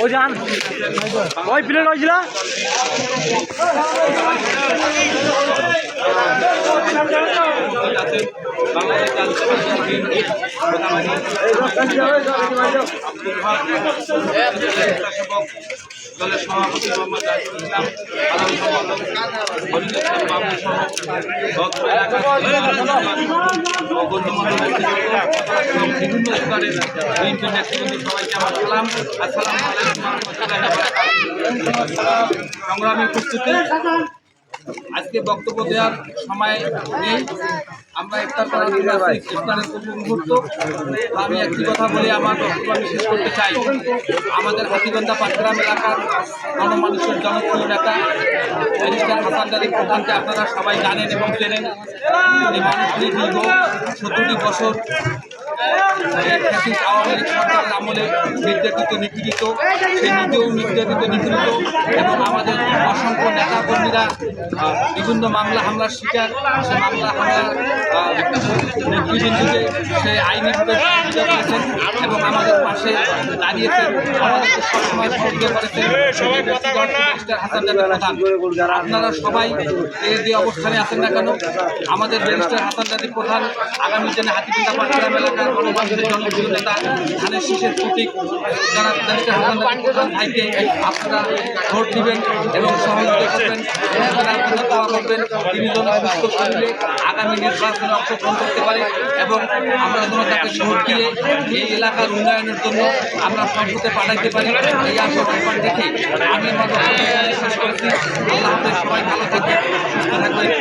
ওই যান ওই প্লেট হয়েছিল দলের সভাপতি মোহাম্মদ জাহিদুল সম্পাদক বাবু এবং। সংগ্রামী আজকে বক্তব্য দেওয়ার সময় নেই। আমরা ইফতার করার জন্য ইফতারের পূর্ব মুহূর্ত। আমি একটি কথা বলে, আমার বক্তব্য আমি শেষ করতে চাই। আমাদের হাতিগন্ধা পাটগ্রাম এলাকার গণমানুষের জনপ্রিয় নেতা, ব্যারিস্টার হাসান প্রধানকে আপনারা সবাই জানেন এবং চেনেন। তিনি মানুষটি দীর্ঘ সতেরোটি বছর এই ফ্যাসিস্ট আওয়ামী লীগ সরকারের আমলে নির্যাতিত, নিপীড়িত সে নিজেও নির্যাতিত, নিপীড়িত এবং আমাদের অসংখ্য নেতাকর্মীরা বিভিন্ন মামলা, হামলার শিকার। সে মামলা হামলার নেতৃবৃন্দকে সে আইনিভাবে এবং আমাদের পাশে দাঁড়িয়েছেন আমাদেরকে আপনারা সবাই যে অবস্থানে আছেন না কেন? আমাদের ব্যারিস্টার হাসান জাদি প্রধান আগামী দিনে হাতিপিতা পাটগ্রাম এলাকার গণমানুষের জনপ্রিয় নেতা, ধানের শীষের প্রতীক, যারা ব্যারিস্টার হাসান জাদি প্রধান ভাইকে আপনারা ভোট দিবেন এবং সহযোগিতা করবেন তিনি যেন সুস্থ আগামী নির্বাচনে অংশগ্রহণ করতে পারে এবং আমরা যেন তাকে ভোট দিয়ে এই এলাকার উন্নয়নের জন্য আমরা সংসদে পাঠাইতে পারি। এই ব্যাপার দেখে। আমি হাফেজ সবাই ভালো